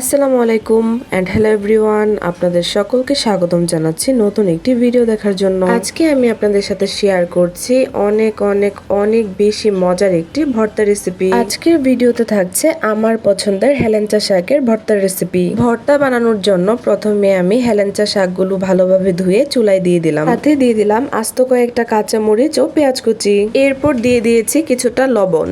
আসসালামু আলাইকুম and hello everyone আপনাদের সকলকে স্বাগতম জানাচ্ছি নতুন একটি ভিডিও দেখার জন্য। আজকে আমি আপনাদের সাথে শেয়ার করছি অনেক অনেক অনেক বেশি মজার একটি ভর্তা রেসিপি আজকের ভিডিওতে থাকছে আমার পছন্দের হেলেঞ্চা শাকের ভর্তার রেসিপি ভর্তা বানানোর জন্য প্রথমে আমি হেলেঞ্চা শাকগুলো ভালোভাবে ধুয়ে চুলায় দিয়ে দিলাম। সাথে দিয়ে দিলাম আস্ত কয়েকটা কাঁচা মরিচ ও পেঁয়াজ কুচি। এরপর দিয়ে দিয়েছি কিছুটা লবণ।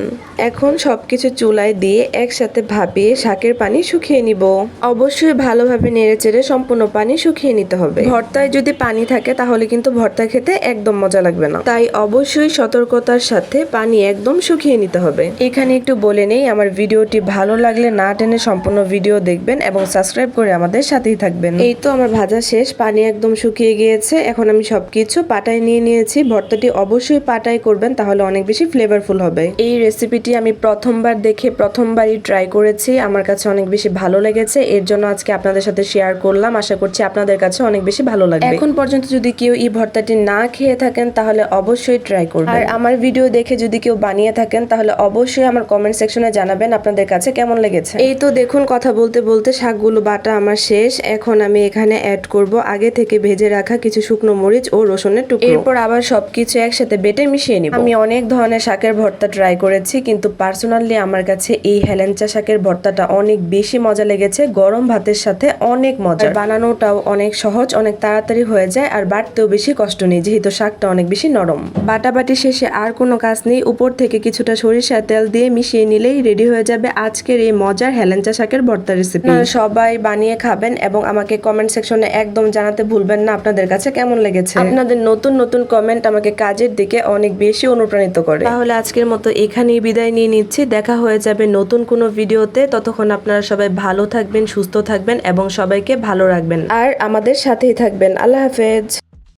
এখন সবকিছু চুলায় দিয়ে একসাথে ভাপিয়ে শাকের পানি শুকিয়ে নিব। অবশ্যই ভালোভাবে নেড়ে চেড়ে সম্পূর্ণ পানি শুকিয়ে নিতে হবে। ভর্তায় যদি পানি থাকে, তাহলে কিন্তু ভর্তা খেতে একদম মজা লাগবে না। তাই অবশ্যই সতর্কতার সাথে পানি একদম শুকিয়ে নিতে হবে। এখানে একটু বলে নেই, আমার ভিডিওটি ভালো লাগলে না টেনে সম্পূর্ণ ভিডিও দেখবেন এবং সাবস্ক্রাইব করে আমাদের সাথেই থাকবেন। এই তো আমার ভাজা শেষ, পানি একদম শুকিয়ে গিয়েছে। এখন আমি সবকিছু পাটায় নিয়ে নিয়েছি। ভর্তাটি অবশ্যই পাটায় করবেন, তাহলে অনেক বেশি ফ্লেভারফুল হবে। এই রেসিপিটি আমি প্রথমবার দেখে, প্রথমবারই ট্রাই করেছি। আমার কাছে অনেক বেশি ভালো লেগেছে এর জন্য আজকে আপনাদের সাথে শেয়ার করলাম। আশা করছি আপনাদের কাছে অনেক বেশি ভালো লাগবে। এখন পর্যন্ত যদি কেউ এই ভর্তাটি না খেয়ে থাকেন তাহলে অবশ্যই ট্রাই করবেন। আর আমার ভিডিও দেখে যদি কেউ বানিয়ে থাকেন তাহলে অবশ্যই আমার কমেন্ট সেকশনে জানাবেন আপনাদের কাছে কেমন লেগেছে। এই তো দেখুন কথা বলতে বলতে শাকগুলো বাটা আমার শেষ। এখন আমি এখানে অ্যাড করব আগে থেকে ভেজে রাখা কিছু শুকনো মরিচ ও রসুনের টুকরো। এরপর আবার সবকিছু একসাথে বেটে মিশিয়ে নিব। আমি অনেক ধরনের শাকের ভর্তা ট্রাই করেছি কিন্তু পার্সোনালি আমার কাছে এই হেলেঞ্চা শাকের ভর্তাটা অনেক বেশি মজা লেগেছে গরম ভাতের সাথে অনেক মজা। বানানোটাও অনেক সহজ অনেক তাড়াতাড়ি হয়ে যায় আর বাটতেও বেশি কষ্ট নেই যেহেতু শাকটা অনেক বেশি নরম। বাটাবাটি শেষে আর কোনো কাজ নেই উপর থেকে কিছুটা সরিষা তেল দিয়ে মিশিয়ে নিলেই রেডি হয়ে যাবে আজকের এই মজার হেলেঞ্চা শাকের ভর্তা রেসিপি সবাই বানিয়ে খাবেন এবং আমাকে কমেন্ট সেকশনে একদম জানাতে ভুলবেন না আপনাদের কাছে কেমন লেগেছে। আপনাদের নতুন নতুন কমেন্ট আমাকে কাজের দিকে অনেক বেশি অনুপ্রাণিত করে। তাহলে আজকের মতো এখানেই বিদায় নিয়ে নিচ্ছি দেখা হয়ে যাবে নতুন কোনো ভিডিওতে ততক্ষণ আপনারা সবাই ভালো থাকবেন সুস্থ থাকবেন এবং সবাইকে ভালো রাখবেন। আর আমাদের সাথেই থাকবেন। আল্লাহ হাফেজ।